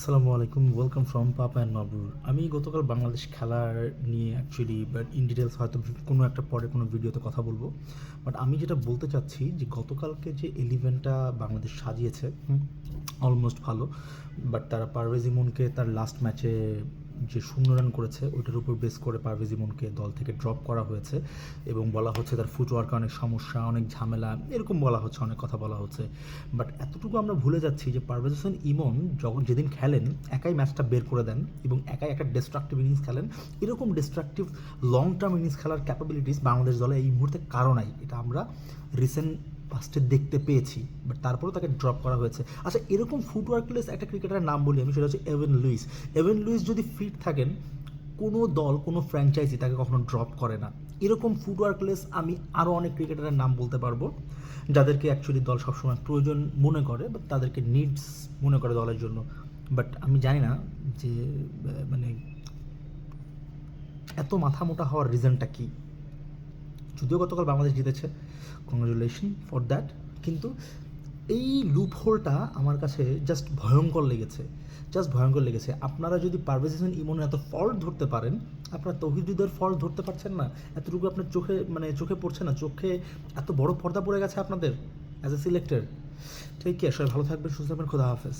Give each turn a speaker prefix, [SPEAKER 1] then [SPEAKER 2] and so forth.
[SPEAKER 1] আসসালামু আলাইকুম welcome from papa and নবরুর আমি গতকাল বাংলাদেশ খেলার নিয়ে অ্যাকচুয়ালি বাট ইন ডিটেলস হয়তো কোনো একটা পরে কোনো ভিডিওতে কথা বলব। বাট আমি যেটা বলতে চাচ্ছি যে গতকালকে যে ইলেভেনটা বাংলাদেশ সাজিয়েছে অলমোস্ট ভালো বাট তারা পারভেজ ইমনকে তার লাস্ট ম্যাচে যে শূন্য রান করেছে, ওইটার উপর বেস করে পারভেজ ইমনকে দল থেকে ড্রপ করা হয়েছে এবং বলা হচ্ছে তার ফুটওয়ার্কে অনেক সমস্যা, অনেক ঝামেলা, এরকম বলা হচ্ছে, অনেক কথা বলা হচ্ছে। বাট এতটুকু আমরা ভুলে যাচ্ছি যে পারভেজ হোসেন ইমন যখন যেদিন খেলেন, একাই ম্যাচটা বের করে দেন এবং একাই একটা ডিস্ট্রাকটিভ ইনিংস খেলেন। এরকম ডিস্ট্রাকটিভ লং টার্ম ইনিংস খেলার ক্যাপাবিলিটিস বাংলাদেশ দলে এই মুহূর্তে কারও নাই। এটা আমরা রিসেন্ট পাস্টে দেখতে পেয়েছি বাট তারপরেও তাকে ড্রপ করা হয়েছে। আচ্ছা এরকম ফুটওয়ার্কলেস একটা ক্রিকেটারের নাম বলি আমি, সেটা হচ্ছে এভেন লুইস এভেন লুইস যদি ফিট থাকেন, কোনো দল, কোনো ফ্র্যাঞ্চাইজি তাকে কখনো ড্রপ করে না। এরকম ফুটওয়ার্কলেস আমি আরও অনেক ক্রিকেটারের নাম বলতে পারব, যাদেরকে অ্যাকচুয়ালি দল সবসময় প্রয়োজন মনে করে বা তাদেরকে নিডস মনে করে দলের জন্য। বাট আমি জানি না যে মানে এত মাথা মোটা হওয়ার রিজনটা কী। যদিও গতকাল বাংলাদেশ জিতেছে কংগ্রাচুলেশন ফর দ্যাট কিন্তু এই লুপ হোলটা আমার কাছে জাস্ট ভয়ঙ্কর লেগেছে জাস্ট ভয়ঙ্কর লেগেছে। আপনারা যদি পারভেজ হোসেন ইমনের এত ফল্ট ধরতে পারেন, আপনারা তহিদুদের ফল্ট ধরতে পারছেন না, এতটুকু আপনার চোখে মানে চোখে পড়ছে না, চোখে এত বড় পর্দা পড়ে গেছে আপনাদের অ্যাজ এ সিলেক্টেড ঠিক আছে সবাই ভালো থাকবেন, সুস্থ থাকবেন, খোদা হাফেজ।